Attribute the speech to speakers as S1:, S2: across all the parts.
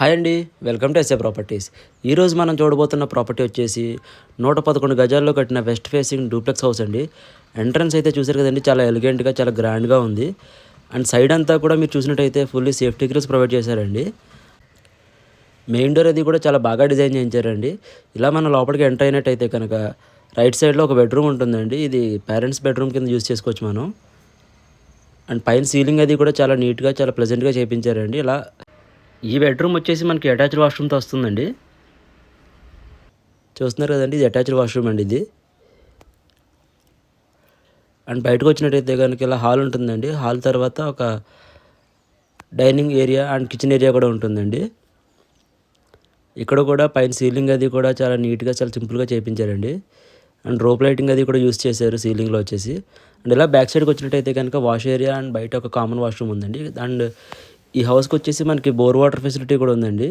S1: Hi అండి welcome to SA properties ఈరోజు మనం చూడబోతున్న ప్రాపర్టీ వచ్చేసి నూట పదకొండు గజాల్లో కట్టిన వెస్ట్ ఫేసింగ్ డూప్లెక్స్ హౌస్ అండి. ఎంట్రన్స్ అయితే చూసారు కదండి చాలా ఎలిగెంట్గా చాలా గ్రాండ్గా ఉంది. అండ్ సైడ్ అంతా కూడా మీరు చూసినట్టయితే ఫుల్లీ సేఫ్టీ గ్రిల్స్ ప్రొవైడ్ చేశారండి. మెయిన్ డోర్ అది కూడా చాలా బాగా డిజైన్ చేయించారండి. ఇలా మనం లోపలికి ఎంటర్ అయినట్టయితే కనుక రైట్ సైడ్లో ఒక బెడ్రూమ్ ఉంటుందండి. ఇది పేరెంట్స్ బెడ్రూమ్ కింద యూస్ చేసుకోవచ్చు మనం. అండ్ పైన సీలింగ్ అది కూడా చాలా నీట్గా చాలా ప్లెజెంట్గా చేయించారండి ఇలా ఈ బెడ్రూమ్ వచ్చేసి మనకి అటాచ్డ్ వాష్రూమ్తో వస్తుందండి. చూస్తున్నారు కదండి ఇది అటాచ్డ్ వాష్రూమ్ అండి ఇది. అండ్ బయటకు వచ్చినట్టయితే కనుక ఇలా హాల్ ఉంటుందండి. హాల్ తర్వాత ఒక dining area and kitchen area కూడా ఉంటుందండి. ఇక్కడ కూడా పైన సీలింగ్ అది కూడా చాలా నీట్గా చాలా సింపుల్గా చేయించారండి అండ్ రోప్ లైటింగ్ అది కూడా యూస్ చేశారు సీలింగ్లో వచ్చేసి. అండ్ ఇలా బ్యాక్ సైడ్కి వచ్చినట్టయితే కనుక వాష్ ఏరియా అండ్ బయట ఒక కామన్ వాష్రూమ్ ఉందండి. అండ్ ఈ హౌస్కి వచ్చేసి మనకి బోర్ వాటర్ ఫెసిలిటీ కూడా ఉందండి.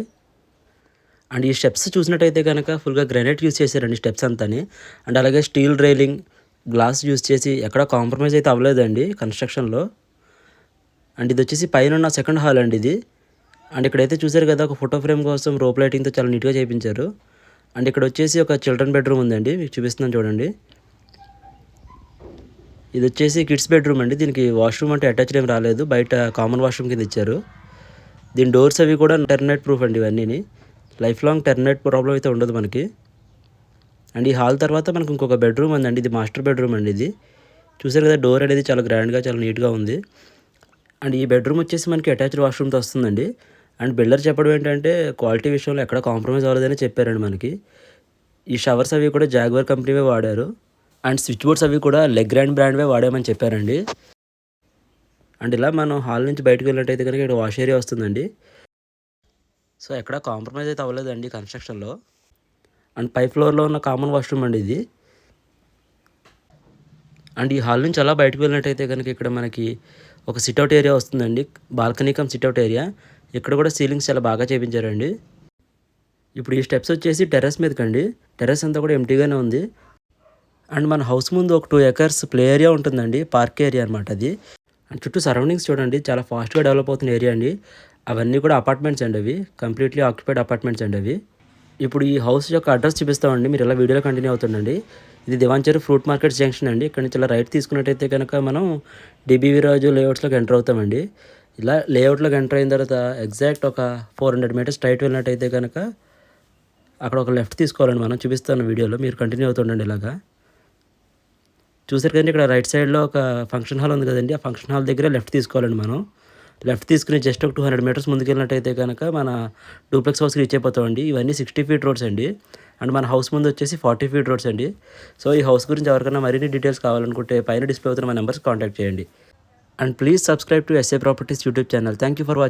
S1: అండ్ ఈ స్టెప్స్ చూసినట్టయితే కనుక ఫుల్గా గ్రానైట్ యూస్ చేశారండి స్టెప్స్ అంతాని. అండ్ అలాగే స్టీల్ రైలింగ్ గ్లాస్ యూస్ చేసి ఎక్కడ కాంప్రమైజ్ అయితే అవ్వలేదండి కన్స్ట్రక్షన్లో. అండ్ ఇది వచ్చేసి పైన ఉన్న సెకండ్ హాల్ అండి ఇది. అండ్ ఇక్కడైతే చూసారు కదా ఒక ఫోటో ఫ్రేమ్ కోసం రోప్ లైటింగ్తో చాలా నీట్గా చేయించారు. అండ్ ఇక్కడ వచ్చేసి ఒక చిల్డ్రన్ బెడ్రూమ్ ఉందండి మీకు చూపిస్తున్నాను చూడండి. ఇది వచ్చేసి కిడ్స్ బెడ్రూమ్ అండి. దీనికి వాష్రూమ్ అంటే అటాచ్డ్ ఏం రాలేదు. బయట కామన్ వాష్రూమ్ కింద ఇచ్చారు. దీని డోర్స్ అవి కూడా టెర్మినేట్ ప్రూఫ్ అండి ఇవన్నీ లైఫ్ లాంగ్ టెర్మినేట్ ప్రాబ్లం అయితే ఉండదు మనకి. అండ్ ఈ హాల్ తర్వాత మనకు ఇంకొక బెడ్రూమ్ ఉందండి. ఇది మాస్టర్ బెడ్రూమ్ అండి ఇది. చూసారు కదా డోర్ అనేది చాలా గ్రాండ్గా చాలా నీట్గా ఉంది. అండ్ ఈ బెడ్రూమ్ వచ్చేసి మనకి అటాచ్డ్ వాష్రూమ్తో వస్తుందండి. అండ్ బిల్డర్ చెప్పడం ఏంటంటే క్వాలిటీ విషయంలో ఎక్కడ కాంప్రమైజ్ అవ్వలేదని చెప్పారండి మనకి. ఈ షవర్స్ అవి కూడా జాగ్వర్ కంపెనీవే వాడారు. అండ్ స్విచ్ బోర్డ్స్ అవి కూడా లెగ్ గ్రాండ్ బ్రాండ్వే వాడేమని చెప్పారండి. అండ్ ఇలా మనం హాల్ నుంచి బయటకు వెళ్ళినట్టయితే కనుక ఇక్కడ వాష్ ఏరియా వస్తుందండి. సో ఎక్కడ కాంప్రమైజ్ అయితే అవ్వలేదండి కన్స్ట్రక్షన్లో. అండ్ పై ఫ్లోర్లో ఉన్న కామన్ వాష్రూమ్ అండి ఇది. అండ్ ఈ హాల్ నుంచి అలా బయటకు వెళ్ళినట్టయితే కనుక ఇక్కడ మనకి ఒక సిట్అవుట్ ఏరియా వస్తుందండి. Balcony cum sit out area. ఇక్కడ కూడా సీలింగ్స్ చాలా బాగా చేయించారండి ఇప్పుడు ఈ స్టెప్స్ వచ్చేసి టెర్రస్ మీదకండి. టెర్రస్ అంతా కూడా ఎంటీగానే ఉంది. అండ్ మన హౌస్ ముందు ఒక టూ ఎకర్స్ ప్లే ఏరియా ఉంటుందండి పార్క్ ఏరియా అనమాట అది. అండ్ చుట్టూ సరౌండింగ్స్ చూడండి చాలా ఫాస్ట్గా డెవలప్ అవుతున్న ఏరియా అండి. అవన్నీ కూడా అపార్ట్మెంట్స్ అండి అవి కంప్లీట్లీ ఆక్యుపైడ్ అపార్ట్మెంట్స్ అండి అవి. ఇప్పుడు ఈ హౌస్ యొక్క అడ్రస్ చూపిస్తామండి మీరు ఇలా వీడియోలో కంటిన్యూ అవుతుండండి. ఇది దివాన్చేరు ఫ్రూట్ మార్కెట్ జంక్షన్ అండి ఇక్కడ నుంచి ఇలా రైట్ తీసుకున్నట్టయితే కనుక మనం డిబివి రాజు లేఅవుట్స్లోకి ఎంటర్ అవుతామండి. ఇలా లేఅవుట్లోకి ఎంటర్ అయిన తర్వాత ఎగ్జాక్ట్ ఒక ఫోర్ హండ్రెడ్ మీటర్స్ స్ట్రైట్ వెళ్ళినట్టయితే కనుక అక్కడ ఒక లెఫ్ట్ తీసుకోవాలండి మనం చూపిస్తాను వీడియోలో మీరు కంటిన్యూ అవుతుండండి ఇలాగా. చూసారు కదండి ఇక్కడ రైట్ సైడ్లో ఒక ఫంక్షన్ హాల్ ఉంది కదండి. ఆ ఫంక్షన్ హాల్ దగ్గర లెఫ్ట్ తీసుకోవాలండి మనం. లెఫ్ట్ తీసుకుని జస్ట్ ఒక టూ హండ్రెడ్ మీటర్స్ ముందుకెళ్ళినట్టయితే కనుక మన డూప్లెక్స్ హౌస్కి రీచ్ అయిపోతామండి. ఇవన్నీ సిక్స్టీ ఫీట్ రోడ్స్ అండి. అండ్ మన హౌస్ ముందు వచ్చేసి ఫార్టీ ఫీట్ రోడ్స్ అండి. సో ఈ హౌస్ గురించి ఎవరికైనా మరిన్ని డీటెయిల్స్ కావాలనుకుంటే పైన డిస్ప్లే అవుతున్న మా నెంబర్స్ కాంటాక్ట్ చేయండి. And please subscribe to S A properties YouTube channel thank you for watching